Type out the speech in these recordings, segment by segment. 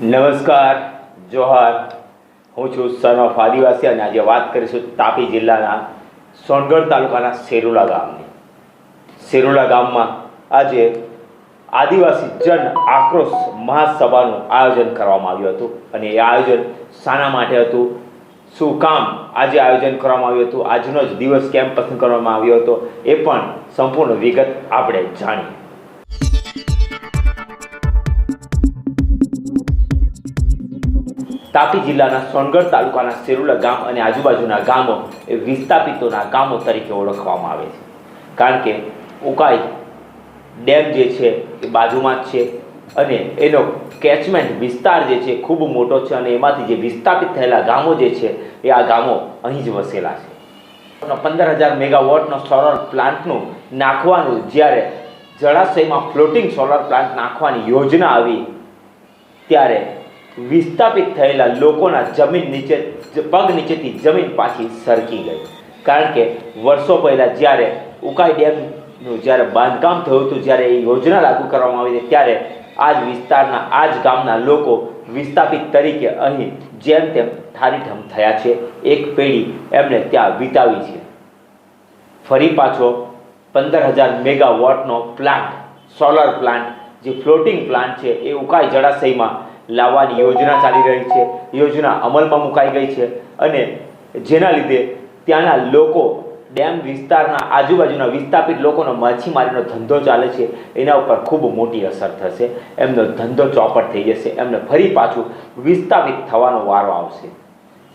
નમસ્કાર, જોહાર. હું છું સન આદિવાસી અને આજે વાત કરીશું તાપી જિલ્લાના સોનગઢ તાલુકાના સેરુલા ગામની. સેરુલા ગામમાં આજે આદિવાસી જન આક્રોશ મહાસભાનું આયોજન કરવામાં આવ્યું હતું અને એ આયોજન શાના માટે હતું. શું કામ આજે આયોજન કરવામાં આવ્યું હતું? આજનો જ દિવસ કેમ પસંદ કરવામાં આવ્યો હતો? એ પણ સંપૂર્ણ વિગત આપણે જાણીએ. તાપી જિલ્લાના સોનગઢ તાલુકાના સેરુલા ગામ અને આજુબાજુના ગામો એ વિસ્થાપિતોના ગામો તરીકે ઓળખવામાં આવે છે. કારણ કે ઉકાઈ ડેમ જે છે એ બાજુમાં જ છે અને એનો કેચમેન્ટ વિસ્તાર જે છે ખૂબ મોટો છે અને એમાંથી જે વિસ્થાપિત થયેલા ગામો જે છે એ આ ગામો અહીં જ વસેલા છે. પંદર હજાર મેગાવોટનો સોલર પ્લાન્ટનું નાખવાનું જ્યારે જળાશયમાં ફ્લોટિંગ સોલર પ્લાન્ટ નાખવાની યોજના આવી, ત્યારે વિસ્થાપિત થયેલા લોકોના જમીન નીચે, પગ નીચેથી જમીન પાછી સરકી ગઈ. કારણ કે વર્ષો પહેલાં જ્યારે ઉકાઈ ડેમનું જ્યારે બાંધકામ થયું હતું, જ્યારે એ યોજના લાગુ કરવામાં આવી હતી, ત્યારે આ જ વિસ્તારના આ જ ગામના લોકો વિસ્થાપિત તરીકે અહીં જેમ તેમ ઠારીઠમ થયા છે. એક પેઢી એમણે ત્યાં વિતાવી છે. ફરી પાછો પંદર હજાર મેગાવોટનો પ્લાન્ટ, સોલર પ્લાન્ટ, જે ફ્લોટિંગ પ્લાન્ટ છે, એ ઉકાઈ જળાશયમાં લાવવાની યોજના ચાલી રહી છે. યોજના અમલમાં મુકાઈ ગઈ છે અને જેના લીધે ત્યાંના લોકો ડેમ વિસ્તારના આજુબાજુના વિસ્થાપિત લોકોનો માછીમારીનો ધંધો ચાલે છે. એના ઉપર ખૂબ મોટી અસર થશે. એમનો ધંધો ચોપટ થઈ જશે. એમને ફરી પાછું વિસ્થાપિત થવાનો વારો આવશે.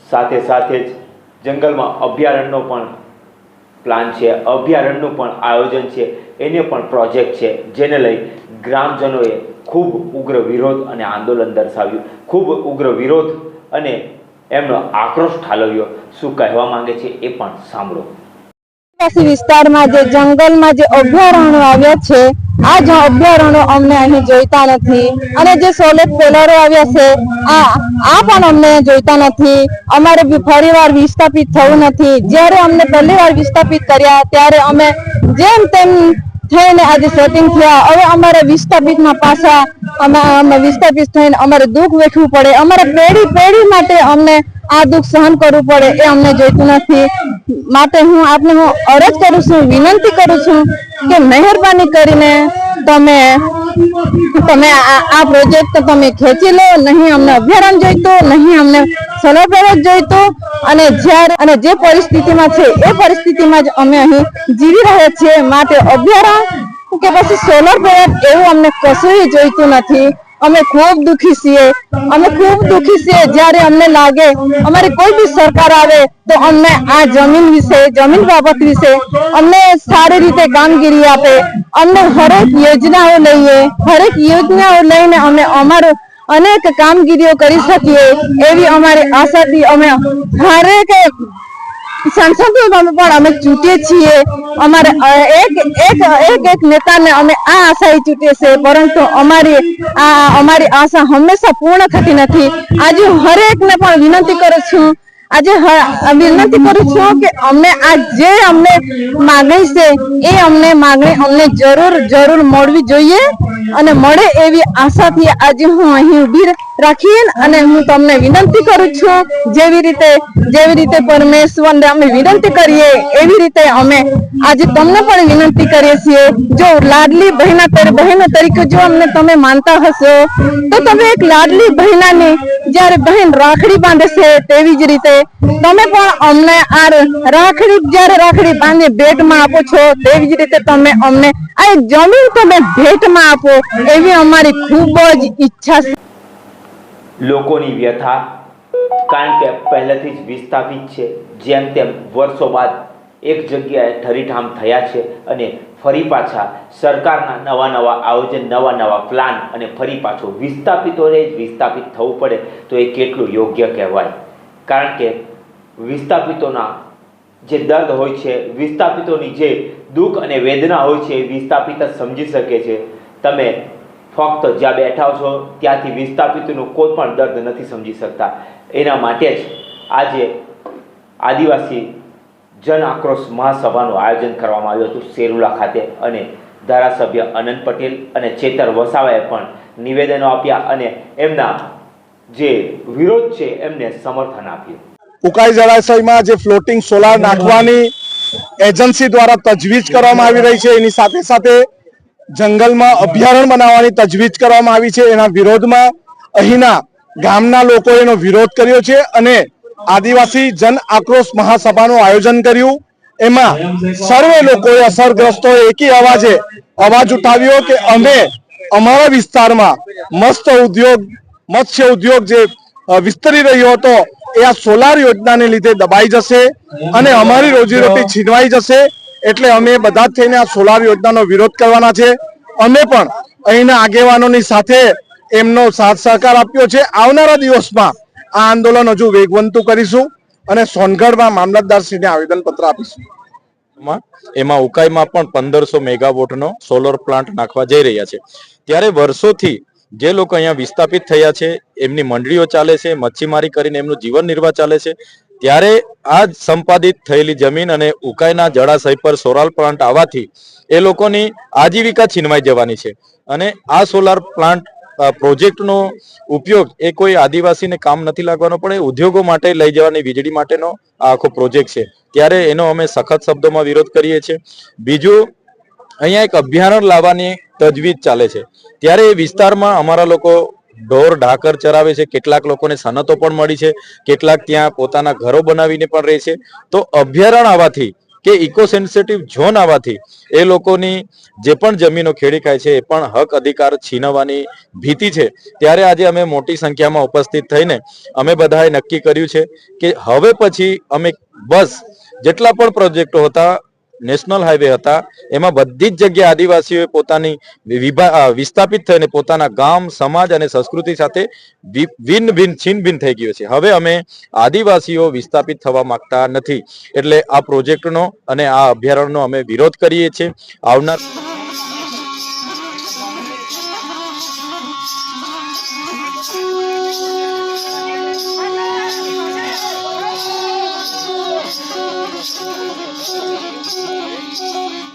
સાથે સાથે જ જંગલમાં અભયારણ્યનો પણ પ્લાન છે. અભયારણ્યનું પણ આયોજન છે. એને પણ પ્રોજેક્ટ છે. જેને લઈ ગ્રામજનોએ ખૂબ ઉગ્ર વિરોધ અને આંદોલન દર્શાવ્યું. ખૂબ ઉગ્ર વિરોધ અને એમનો આક્રોશ ઠાલવ્યો. શું કહેવા માંગે છે એ પણ સાંભળો. આદિવાસી વિસ્તારમાં જે જંગલમાં જે અભયારણ્યો આવ્યા છે, આ જ અભયારણ્યો અમને અહીં જોઈતા નથી. અને જે સોલેટ પેલરો આવ્યા છે, આ આ પણ અમને જોઈતા નથી. અમારે ફરીવાર વિસ્થાપિત થવું નથી. જ્યારે અમને પહેલી વાર વિસ્થાપિત કર્યા, ત્યારે અમે જેમ તેમ થઈને આજે સેટિંગ થયા. હવે અમારે વિસ્થાપિતમાં પાછા અમે વિસ્થાપિત થઈને અમારે દુઃખ વેઠવું પડે. અમારે પેઢી પેઢી માટે અમને આ દુઃખ સહન કરવું પડે એ અમને જોઈતું નથી. માટે હું આપને હું અરજ કરું છું, વિનંતી કરું છું કે મહેરબાની કરીને તમે તમે આ પ્રોજેક્ટ તમે ખેંચી લો. નહીં અમને અભયારણ્ય જોઈતું, નહીં અમને પેલેસ જોઈતું. અને જ્યારે અને જે પરિસ્થિતિમાં છે, એ પરિસ્થિતિમાં જ અમે અહીં જીવી રહ્યા છીએ માટે અભ્યારણ કે પછી સોલર પ્લેટ એવું અમને કશું જોઈતું નથી. અમે ખૂબ દુખી છીએ. અમે ખૂબ દુખી છીએ જ્યારે અમને લાગે અમારી કોઈ બી સરકાર આવે તો અમને આ જમીન વિશે, જમીન બાબત વિશે અમને સારી રીતે કામગીરી આપે. અમને હરેક યોજનાઓ લઈએ, હરેક યોજનાઓ લઈને અમે અમારું અનેક કામગીરીઓ કરી શકીએ એવી અમારી આશાથી અમે હરેક સંસદોમાં પણ અમે ચૂંટીએ છીએ. અમારે એક એક એક એક નેતાને અમે આ આશાએ ચૂંટીએ છીએ, પરંતુ અમારી આ, અમારી આશા હંમેશા પૂર્ણ થતી નથી. આજે હરેકને પણ વિનંતી કરું છું, આજે વિનંતી કરું છું કે અમને આ જે અમને માગણી છે, એ અમને માગણી અમને જરૂર જરૂર મળવી જોઈએ. અને મળે એવી આશાથી આજે હું અહીં ઊભી રાખીને અને હું તમને વિનંતી કરું છું, જેવી રીતે જેવી રીતે પરમેશ્વરને અમે વિનંતી કરીએ, એવી રીતે અમે આજે તમને પણ વિનંતી કરીએ છીએ. જો લાડલી બહેના બહેનો તરીકે જો અમને તમે માનતા હશો, તો તમે એક લાડલી બહેનાને જ્યારે બહેન રાખડી બાંધે છે, તેવી જ રીતે તમે પણ અમને આ રાખડી, જ્યારે રાખડી બાંધી ભેટમાં આપો છો, તેવી જ રીતે તમે અમને આ જમીન તમે ભેટમાં આપો, એવી અમારી ખૂબ જ ઈચ્છા છે. લોકોની વ્યથા, કારણ કે પહેલેથી જ વિસ્થાપિત છે. જેમ તેમ વર્ષો બાદ એક જગ્યાએ ઠરીઠામ થયા છે અને ફરી પાછા સરકારના નવા નવા આયોજન, નવા નવા પ્લાન અને ફરી પાછો વિસ્થાપિતોને જ વિસ્થાપિત થવું પડે. તો એ કેટલું યોગ્ય કહેવાય? કારણ કે વિસ્થાપિતોના જે દર્દ હોય છે, વિસ્થાપિતોની જે દુઃખ અને વેદના હોય છે, એ વિસ્થાપિત જ સમજી શકે છે. તમે ફક્ત જ્યાં બેઠા છો, ત્યાંથી વિસ્થાપિતોનું કોઈ પણ દર્દ નથી સમજી શકતા. એના માટે જ આજે આદિવાસી જન આક્રોશ મહાસભાનું આયોજન કરવામાં આવ્યું હતું સેરુલા ખાતે અને ધારાસભ્ય અનંત પટેલ અને ચેતર વસાવાએ પણ નિવેદનો આપ્યા અને એમના જે વિરોધ છે એમને સમર્થન આપ્યું. ઉકાઈ જળાશયમાં જે ફ્લોટિંગ સોલાર નાખવાની એજન્સી દ્વારા તજવીજ કરવામાં આવી રહી છે, એની સાથે સાથે જંગલમાં અભયારણ્ય બનાવવાની તજવીજ કરવામાં આવી છે. એના વિરોધમાં અહીંના ગામના લોકોએ એનો વિરોધ કર્યો છે અને આદિવાસી જન આક્રોશ મહાસભાનું આયોજન કર્યું. એમાં સર્વે લોકોએ અસરગ્રસ્તોએ એકી અવાજે અવાજ ઉઠાવ્યો કે અમે અમારા વિસ્તારમાં મસ્ત ઉદ્યોગ, મત્સ્ય ઉદ્યોગ જે વિસ્તરી રહ્યો હતો, એ આ સોલાર યોજનાને લીધે દબાઈ જશે અને અમારી રોજીરોટી છીનવાઈ જશે. એટલે અમે બધા જ થઈને આ સોલાર યોજનાનો વિરોધ કરવાના છે. અમે પણ અહીંના આગેવાનોની સાથે એમનો સાથ સહકાર આપ્યો છે. આવનારા દિવસમાં આ આંદોલન હજુ વેગવંતું કરીશું અને સોનગઢમાં મામલતદારશ્રીને આવેદનપત્ર આપીશું. એમાં ઉકાઈમાં પણ પંદરસો મેગાવોટનો સોલર પ્લાન્ટ નાખવા જઈ રહ્યા છે. ત્યારે વર્ષોથી જે લોકો અહીંયા વિસ્થાપિત થયા છે, એમની મંડળીઓ ચાલે છે, મચ્છીમારી કરીને એમનું જીવન નિર્વાહ ચાલે છે ત્યારે આ સંપાદિત થયેલી જમીન અને ઉકાઈના જળાશય પર સોલાર પ્લાન્ટ આવવાથી એ લોકોની આજીવિકા છીનવાઈ જવાની છે. અને આ સોલાર પ્લાન્ટ પ્રોજેક્ટનો ઉપયોગ એ કોઈ આદિવાસીને કામ નથી લાગવાનો, પણ એ ઉદ્યોગો માટે લઈ જવાની વીજળી માટેનો આ આખો પ્રોજેક્ટ છે. ત્યારે એનો અમે સખત શબ્દોમાં વિરોધ કરીએ છીએ. બીજું, અહીંયા એક અભ્યારણ લાવવાની તજવીજ ચાલે છે. ત્યારે એ વિસ્તારમાં અમારા લોકો ઢોર ઢાકર ચરાવે છે, કેટલાક લોકોને સનતો પણ મળી છે, કેટલાક ત્યાં પોતાના ઘરો બનાવીને પણ રહે છે. તો અભયારણ્ય આવવાથી કે ઇકો સેન્સિટિવ ઝોન આવવાથી એ લોકોની જે પણ જમીનો ખેડી ખાય છે, એ પણ હક અધિકાર છીનવવાની ભીતિ છે. ત્યારે આજે અમે મોટી સંખ્યામાં ઉપસ્થિત થઈને અમે બધાએ નક્કી કર્યું છે કે હવે પછી અમે બસ જેટલા પણ પ્રોજેક્ટો હતા નેશનલ હાઈવે હતા. એમાં બધી જ જગ્યાએ આદિવાસીઓએ પોતાની વિસ્થાપિત થઈને પોતાના ગામ, સમાજ અને સંસ્કૃતિ સાથે ભિન્ન ભિન્ન છીન ભિન્ન થઈ ગયો છે. હવે અમે આદિવાસીઓ વિસ્થાપિત થવા માંગતા નથી. એટલે આ પ્રોજેક્ટનો અને આ અભયારણ્યનો અમે વિરોધ કરીએ છીએ. આવનાર